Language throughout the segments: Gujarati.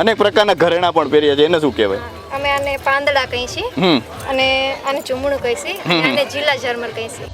અનેક પ્રકારના ઘરેણા પણ પહેર્યા છે. એને શું કહેવાય? અમે આને પાંદડા કહી છીએ અને આને ચુમણું કહી છીએ અને જિલ્લા જીલા ઝરમર કહી છીએ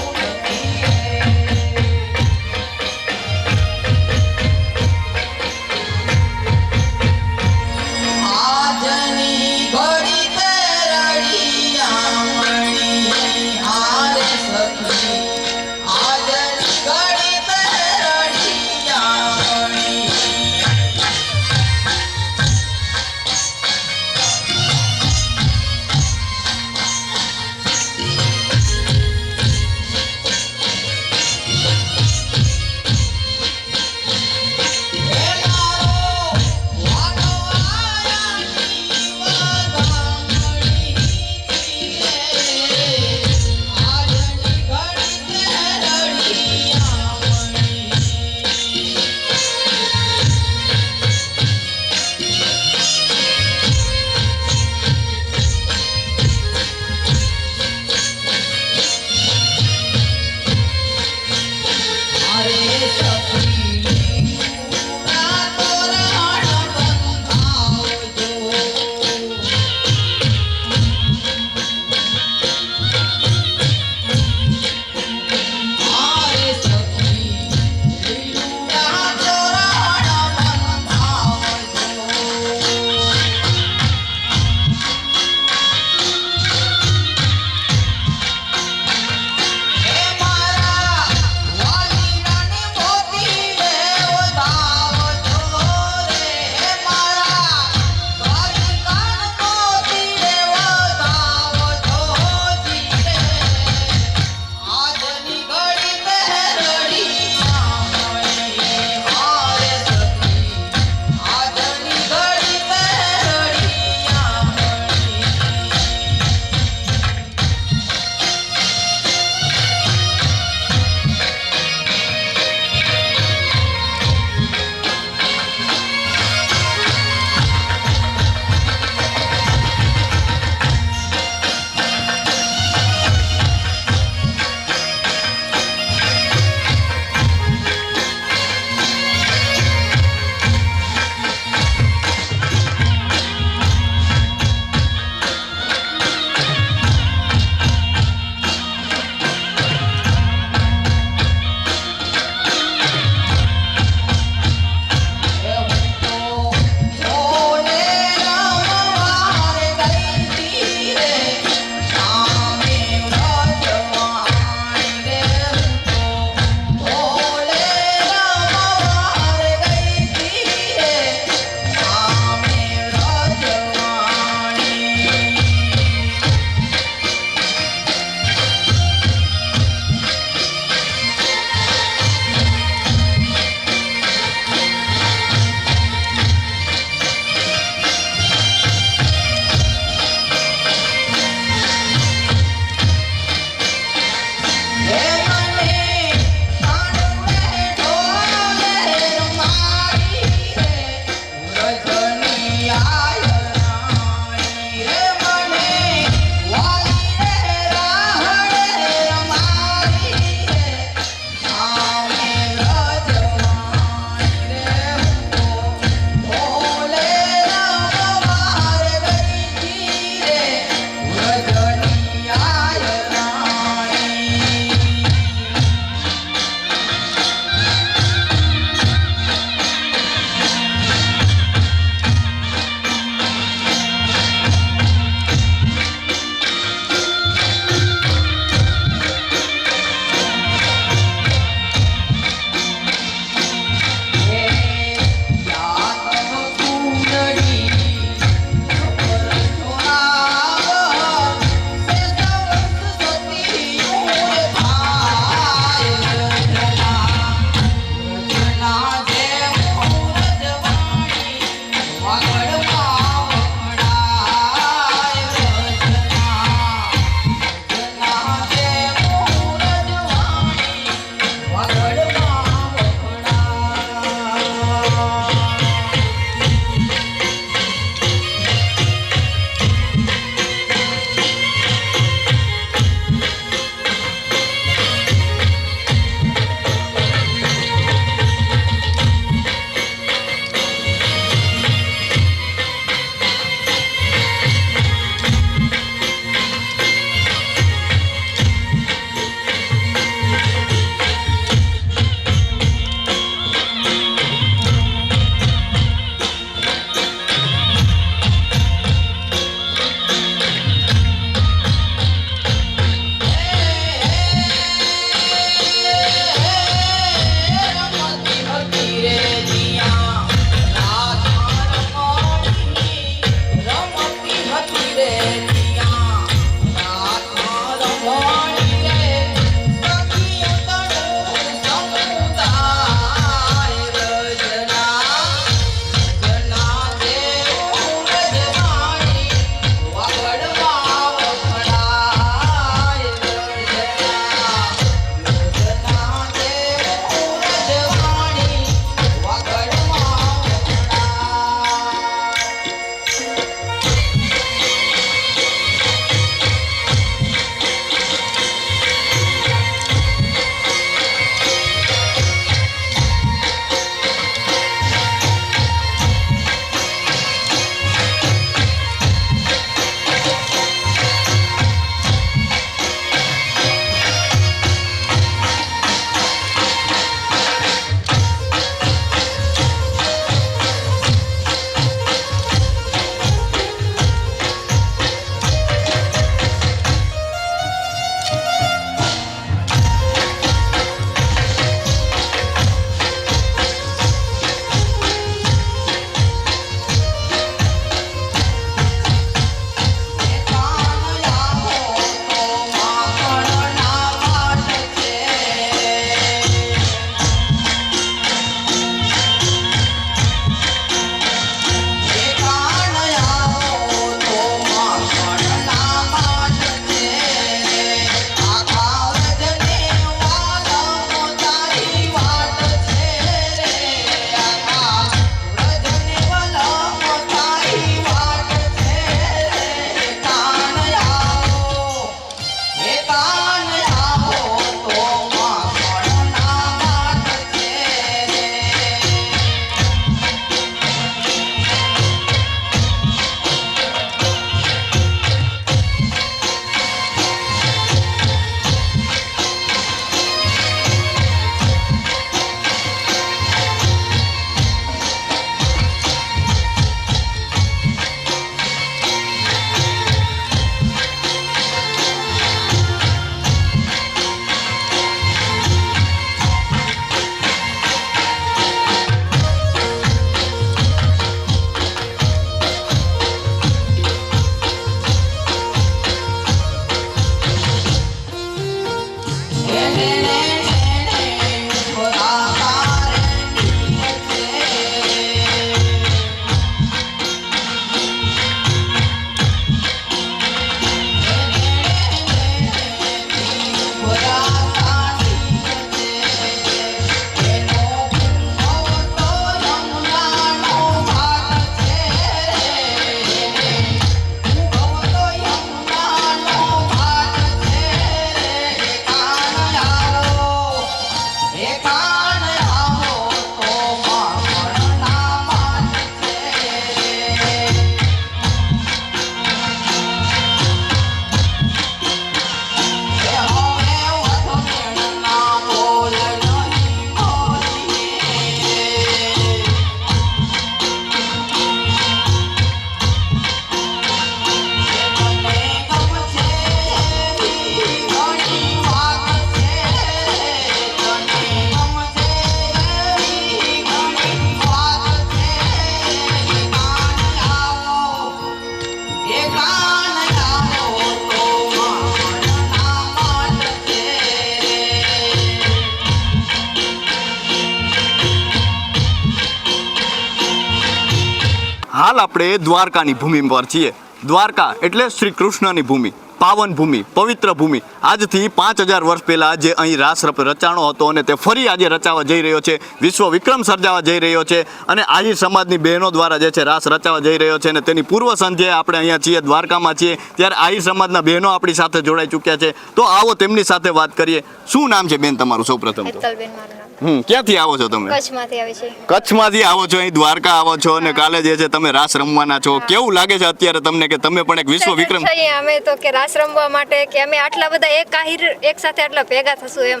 આપણે દ્વારકાની ભૂમિ પર છીએ. દ્વારકા એટલે શ્રી કૃષ્ણની ભૂમિ. પાવન ભૂમિ પવિત્ર ભૂમિ. આજથી પાંચ હજાર વર્ષ પહેલાં જે અહીં રાસ રચાણો હતો અને તે ફરી આજે રચાવા જઈ રહ્યો છે વિશ્વ વિક્રમ સર્જાવા જઈ રહ્યો છે અને આહિર સમાજની બહેનો દ્વારા જે છે રાસ રચાવા જઈ રહ્યો છે અને તેની પૂર્વ સંધ્યાએ આપણે અહીંયા છીએ દ્વારકામાં છીએ ત્યારે આહિર સમાજના બહેનો આપણી સાથે જોડાઈ ચૂક્યા છે. તો આવો તેમની સાથે વાત કરીએ. શું નામ છે બેન તમારું મારું નામ. હમ ક્યાંથી આવો છો તમે? કચ્છમાંથી આવે છે. કચ્છમાંથી આવો છો અહીં દ્વારકા આવો છો અને કાલે જે છે તમે રાસ રમવાના છો. કેવું લાગે છે અત્યારે તમને કે તમે પણ એક વિશ્વ વિક્રમ અમે તો કે રાસ રમવા માટે કે અમે આટલા બધા એક આહિર એક સાથે આટલા ભેગા થશું. એમ.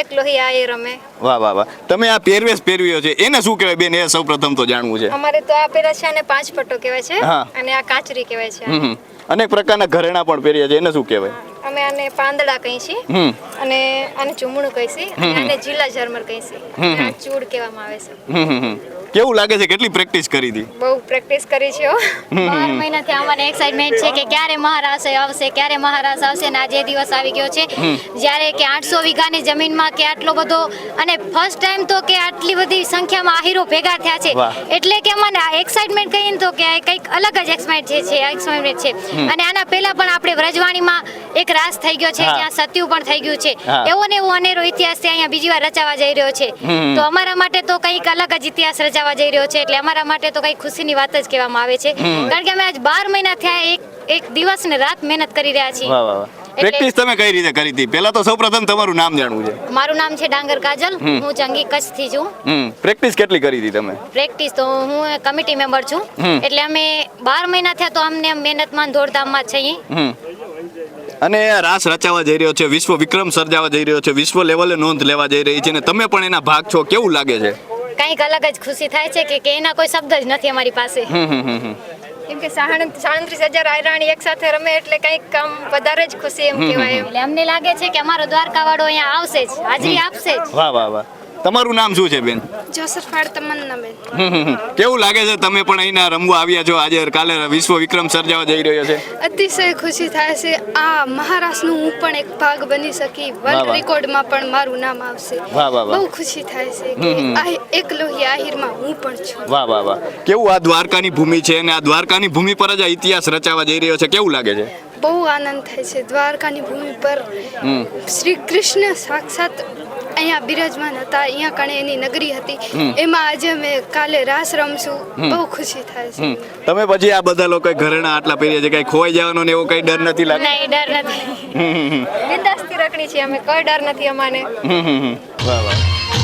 એક લોહી આહિર અમે. વાહ વાહ વાહ. તમે આ પહેરવેશ પહેર્યો છે. એને શું કહેવાય બેન? એ સૌપ્રથમ તો જાણવું છે. અમારે તો આ પહેરા છે અને પાંચ પટ્ટો કહેવાય છે. અને આ કાચરી કહેવાય છે. અનેક પ્રકારના ઘરેણા પણ પહેર્યા છે. એને શું કહેવાય? અમે આને પાંદડા કહી છીએ અને આને ચૂમણું કહી છીએ અને આને જિલ્લા ઝરમર કહી છીએ ચૂડ કહેવામાં આવે છે. કેવું લાગે છે? કેટલી પ્રેક્ટિસ કરી હતી? બહુ પ્રેક્ટિસ કરી છે. બાર મહિનાથી અમારે એક્સાઇટમેન્ટ છે કે ક્યારે મહારાસ આવશે ક્યારે મહારાસ આવશે ને આજે દિવસ આવી ગયો છે. જ્યારે કે આઠસો વીઘાની જમીનમાં કે આટલો બધો અને ફર્સ્ટ ટાઈમ તો કે આટલી બધી સંખ્યામાં આહીરો ભેગા થયા છે. એટલે કે મને એક્સાઇટમેન્ટ કહીને તો કે કંઈક અલગ જ એક્સાઇટ છે છે એક્સાઇટમેન્ટ છે. અને આના પહેલા પણ આપણે વ્રજવાણીમાં એક રાસ થઈ ગયો છે ત્યાં જ્યાં સત્યુ પણ થઈ ગયું છે. એવો ને એવો અનેરો ઇતિહાસ છે અહીંયા બીજી વાર રચાવા જઈ રહ્યો છે. તો અમારા માટે તો કંઈક અલગ જ ઇતિહાસ રચાવા જઈ રહ્યો છે એટલે અમારા માટે તો કઈ ખુશીની વાત જ કહેવામાં આવે છે. કારણ કે અમે આજ બાર મહિના થયા એક એક દિવસ ને રાત મહેનત કરી રહ્યા છીએ. પ્રેક્ટિસ તમે કઈ રીતે કરી હતી? પહેલા તો સૌપ્રથમ તમારું નામ જાણવું છે. મારું નામ છે ડાંગર કાજલ. હું જંગી કચ્છથી છું. પ્રેક્ટિસ કેટલી કરી હતી તમે? પ્રેક્ટિસ તો હું કમિટી મેમ્બર છું. એટલે અમે બાર મહિના થયા તો અમને મહેનતમાં દોડધામમાં છીએ. અને રાસ રચાવા જઈ રહ્યો છે વિશ્વ વિક્રમ સર્જાવા જઈ રહ્યો છે વિશ્વ લેવલે નોંધ લેવા જઈ રહી છે અને તમે પણ એના ભાગ છો કેવું લાગે છે? કંઈક અલગ જ ખુશી થાય છે કે- કે એના કોઈ શબ્દ જ નથી અમારી પાસે. કેમ કે સાડત્રીસ હજાર આયરાણી એક સાથે રમે એટલે કંઈક આમ વધારે જ ખુશી એમ કહેવાય એટલે અમને લાગે છે કે અમારો દ્વારકા વાળો અહીંયા આવશે જ હાજરી આપશે જ. વાહ વાહ વાહ. તમારું નામ શું છે બેન? જોસફ ફાડ તમન્ના બેન. કેવું લાગે છે તમે પણ અહીંના રમવા આવ્યા છો? આજે કાલે વિશ્વ વિક્રમ સર્જાવા જઈ રહ્યો છે. અતિશય ખુશી થાય છે. આ મહારાષ્ટ્રનું હું પણ એક ભાગ બની શકી. વર્લ્ડ. રેકોર્ડમાં પણ મારું નામ આવશે. વાહ, વાહ, વાહ. બહુ ખુશી થાય છે કે. આ એક લોહી આહિરમાં હું પણ છું. વાહ વાહ વાહ. કેવું આ દ્વારકાની ભૂમિ છે અને આ દ્વારકાની ભૂમિ પર જ આ ઇતિહાસ રચાવા જઈ રહ્યો છે? કેવું લાગે છે? બહુ આનંદ થાય છે. દ્વારકાની ભૂમિ પર શ્રી કૃષ્ણ સાક્ષાત અહીંયા બિરાજમાન હતા. અહીંયા કણે એની નગરી હતી. એમાં આજે અમે કાલે રાસ રમશું. બહુ ખુશી થાય છે. તમે પછી આ બધા લોકો ઘરેણા આટલા પહેર્યા છે. કઈ ખોવાઈ જવાનો ને એવો કઈ ડર નથી લાગતો? નહીં ડર નથી. બિંદાસથી રખડી છીએ અમે. કોઈ ડર નથી અમાને. વાહ વાહ.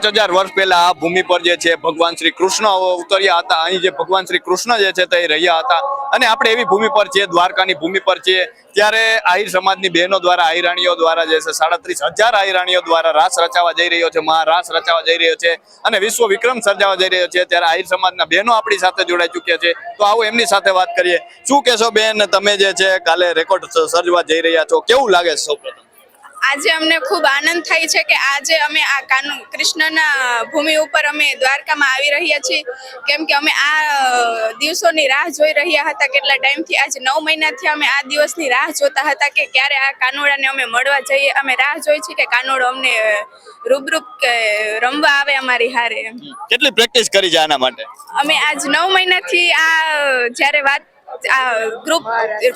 પાંચ હજાર વર્ષ પહેલા આ ભૂમિ પર જે છે ભગવાન શ્રી કૃષ્ણ ઉતર્યા હતા. અહીં જે ભગવાન શ્રી કૃષ્ણ જે છે તે રહ્યા હતા. અને આપણે એવી ભૂમિ પર છીએ, દ્વારકાની ભૂમિ પર છીએ, ત્યારે આહિર સમાજની બહેનો દ્વારા, આહિરાણીઓ દ્વારા જે છે, સાડત્રીસ હજાર આહિરાણીઓ દ્વારા રાસ રચાવા જઈ રહ્યો છે મહારાસ રચાવા જઈ રહ્યો છે અને વિશ્વ વિક્રમ સર્જાવા જઈ રહ્યો છે. ત્યારે આહિર સમાજના બહેનો આપણી સાથે જોડાઈ ચૂક્યા છે. તો આવો એમની સાથે વાત કરીએ. શું કહેશો બેન, તમે જે છે કાલે રેકોર્ડ સર્જવા જઈ રહ્યા છો? કેવું લાગે છે સૌપ્રથમ? આજે અમને ખૂબ આનંદ થાય છે કે આજે અમે આ કાનુ કૃષ્ણના ભૂમિ ઉપર અમે દ્વારકામાં આવી રહ્યા છીએ. કેમ કે અમે આ દિવસોની રાહ જોઈ રહ્યા હતા. કેટલા ટાઈમથી આજે નવ મહિનાથી અમે આ દિવસની રાહ જોતા હતા કે ક્યારે આ કાનોડાને અમે મળવા જઈએ. અમે રાહ જોઈ છીએ કે કાનોડો અમને રૂબરૂપ કે રમવા આવે અમારી હારે. કેટલી પ્રેક્ટિસ કરી છે આના માટે? અમે આજ નવ મહિનાથી આ જ્યારે વાત ગ્રુપ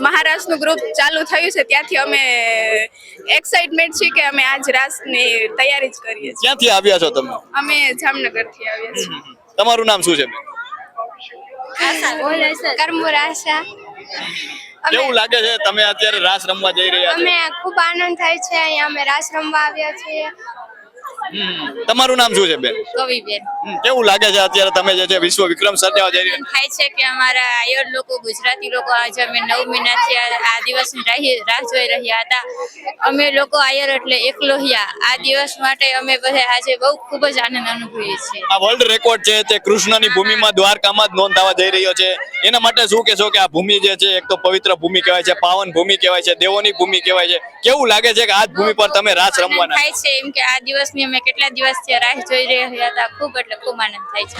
મહારાષ્ટ્રનું ગ્રુપ ચાલુ થયું છે ત્યાંથી અમે એક્સાઇટમેન્ટ છીએ કે અમે આજ રાસની તૈયારી જ કરીએ છીએ. ક્યાંથી આવ્યા છો તમે? અમે જામનગરથી આવ્યા છીએ. તમારું નામ શું છે? કરમુર આશા. કેવું લાગે છે તમે અત્યારે રાસ રમવા જઈ રહ્યા છો? અમે ખૂબ આનંદ થાય છે અહીંયા અમે રાસ રમવા આવ્યા છીએ. તમારું નામ શું છે બેન? કવિબેન. કેવું લાગે છે અત્યારે તમે જે છે વિશ્વ વિક્રમ સર્જાવા જઈ રહ્યા થાય છે કે અમારા આયોર લોકો ગુજરાતી લોકો આજે અમે નવ મહિનાથી આ આ દિવસની રાહ જોઈ રહ્યા હતા. અમે લોકો આયર એટલે એકલોહિયા આ દિવસ માટે અમે બધા આજે બહુ ખૂબ જ આનંદ અનુભવીએ છીએ. આ વર્લ્ડ રેકોર્ડ છે તે કૃષ્ણની ભૂમિમાં દ્વારકામાં જ નોંધાવા જઈ રહ્યો છે. એના માટે શું કહેશો કે આ ભૂમિ જે છે એક તો પવિત્ર ભૂમિ કહેવાય છે પાવન ભૂમિ કહેવાય છે દેવોની ભૂમિ કહેવાય છે. કેવું લાગે છે કે આ ભૂમિ પર તમે રાસ રમવાના? થાય છે એમ કે આ દિવસની અમે કેટલા દિવસથી રાહ જોઈ રહ્યા હતા ખૂબ એટલે ખૂબ આનંદ થાય છે.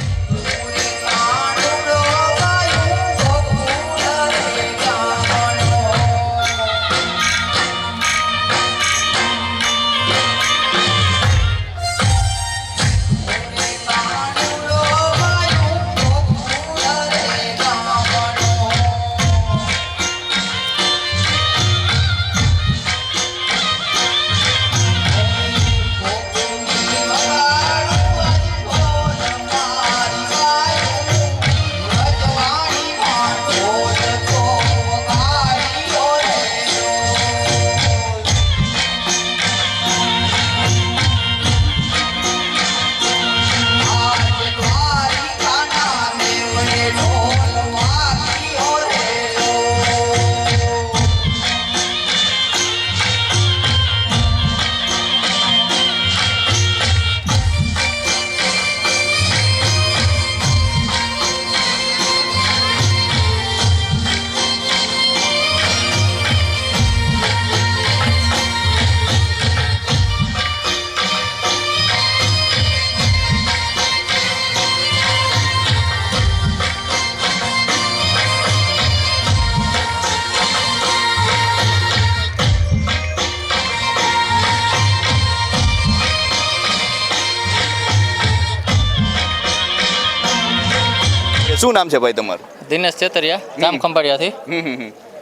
શું નામ છે ભાઈ તમારું? દિનેશ ચેતરિયા જામ ખંભાળિયાથી.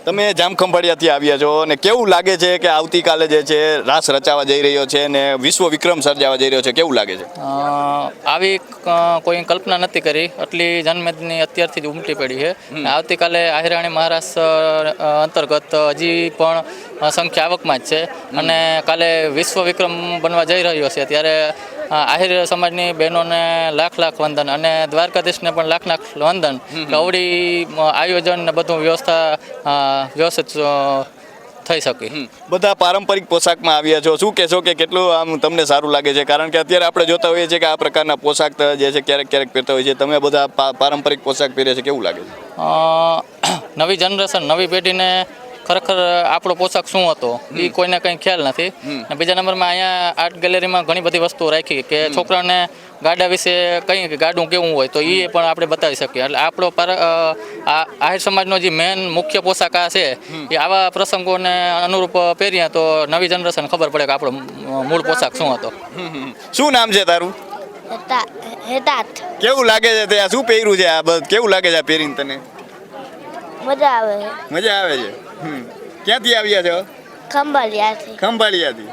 તમે જામ ખંભાળિયાથી આવ્યા છો અને કેવું લાગે છે કે આવતીકાલે જે છે રાસ રચાવા જઈ રહ્યો છે અને વિશ્વ વિક્રમ સર્જાવા જઈ રહ્યો છે? કેવું લાગે છે? આવી કોઈ કલ્પના નથી કરી. આટલી જન્મની અત્યારથી જ ઉમટી પડી છે. આવતીકાલે આહિરાણી મહારાષ્ટ્ર અંતર્ગત હજી પણ સંખ્યા આવકમાં જ છે. અને કાલે વિશ્વ વિક્રમ બનવા જઈ રહ્યો છે. ત્યારે આહિર સમાજની બહેનોને લાખ લાખ વંદન અને દ્વારકાધીશને પણ લાખ લાખ વંદન. અવળી આયોજન ને બધું વ્યવસ્થા વ્યવસ્થિત થઈ શકે. બધા પારંપરિક પોશાકમાં આવ્યા છો. શું કહેશો કે કેટલું આમ તમને સારું લાગે છે? કારણ કે અત્યારે આપણે જોતા હોઈએ છીએ કે આ પ્રકારના પોશાક જે છે ક્યારેક ક્યારેક પહેરતા હોઈએ છીએ. તમે બધા પારંપરિક પોશાક પહેરે છે. કેવું લાગે છે? નવી જનરેશન નવી પેઢીને ખરેખર આપણો પોશાક શું હતો? એ કોઈને કંઈ ખ્યાલ નથી. અને બીજા નંબરમાં અહીંયા આર્ટ ગેલેરીમાં ઘણી બધી વસ્તુઓ રાખી કે છોકરાને ગાડા વિશે કંઈ કે ગાડું કેવું હોય તો એ પણ આપણે બતાવી શકીએ. એટલે આપણો પર આ આહિર સમાજનો જે મેન મુખ્ય પોશાક આ છે એ આવા પ્રસંગોને અનુરૂપ પહેરીએ તો નવી જનરેશન ખબર પડે કે આપણો મૂળ પોશાક શું હતો. શું નામ છે તારું? હેતાત કેવું લાગે છે તે? આ શું પહેર્યું છે આ? બધું કેવું લાગે છે આ પહેરીને તને? મજા આવે. મજા આવે છે. ક્યાંથી આવ્યા છો? ખંભાલિયાથી ખંભાળિયાથી.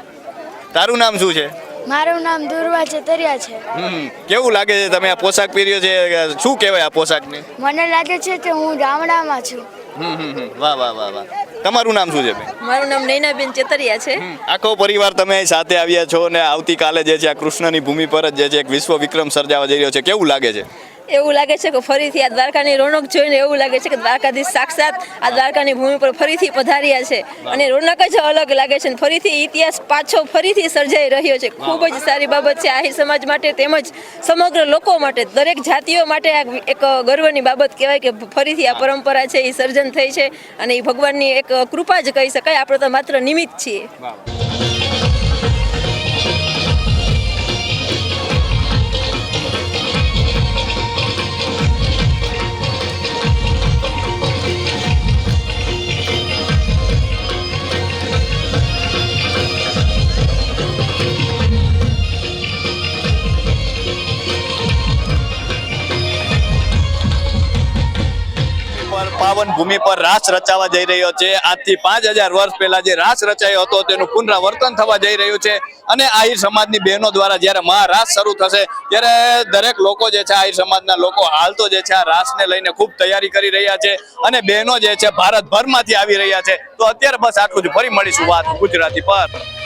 તારું નામ શું છે? મારું નામ દુર્વા ચતરિયા છે. હમ. કેવું લાગે છે તમે આ પોશાક પહેર્યો છે? શું કહેવાય આ પોશાકને? મને લાગે છે કે હું ગામડામાં છું. હમ હમ હમ. વાહ વાહ વાહ વાહ. તમારું નામ શું છે બેન? મારું નામ નૈનાબેન ચેતરિયા છે. આખો પરિવાર તમે અહીં સાથે આવ્યા છો અને આવતીકાલે જે છે આ કૃષ્ણની ભૂમિ પર જ જે છે એક વિશ્વ વિક્રમ સર્જાવા જઈ રહ્યો છે. કેવું લાગે છે? એવું લાગે છે કે ફરીથી આ દ્વારકાની રોનક જોઈને એવું લાગે છે કે દ્વારકાધીશ સાક્ષાત આ દ્વારકાની ભૂમિ પર ફરીથી પધાર્યા છે. અને રોનક જ અલગ લાગે છે ફરીથી ઇતિહાસ પાછો ફરીથી સર્જાઈ રહ્યો છે. ખૂબ જ સારી બાબત છે. આહી સમાજ માટે તેમજ સમગ્ર લોકો માટે, દરેક જાતિઓ માટે આ એક ગર્વની બાબત કહેવાય કે ફરીથી આ પરંપરા છે એ સર્જન થઈ છે અને એ ભગવાનની એક કૃપા જ કહી શકાય. આપણે તો માત્ર નિમિત્ત છીએ. પાવન ભૂમિ પર રાસ રચાવા જઈ રહ્યો છે. આજથી પાંચ હજાર વર્ષ પહેલા જે રાસ રચાયો હતો, તેનું પુનરાવર્તન થવા જઈ રહ્યું છે. અને આહિર સમાજની બહેનો દ્વારા જ્યારે મહારાસ શરૂ થશે, ત્યારે દરેક લોકો જે છે, આહિર સમાજના લોકો હાલ તો જે છે, આ રાસને લઈને ખૂબ તૈયારી કરી રહ્યા છે. અને બહેનો જે છે, ભારતભરમાંથી આવી રહ્યા છે. તો અત્યારે બસ આટલું જ. ફરી મળીશું વાત ગુજરાતી પર.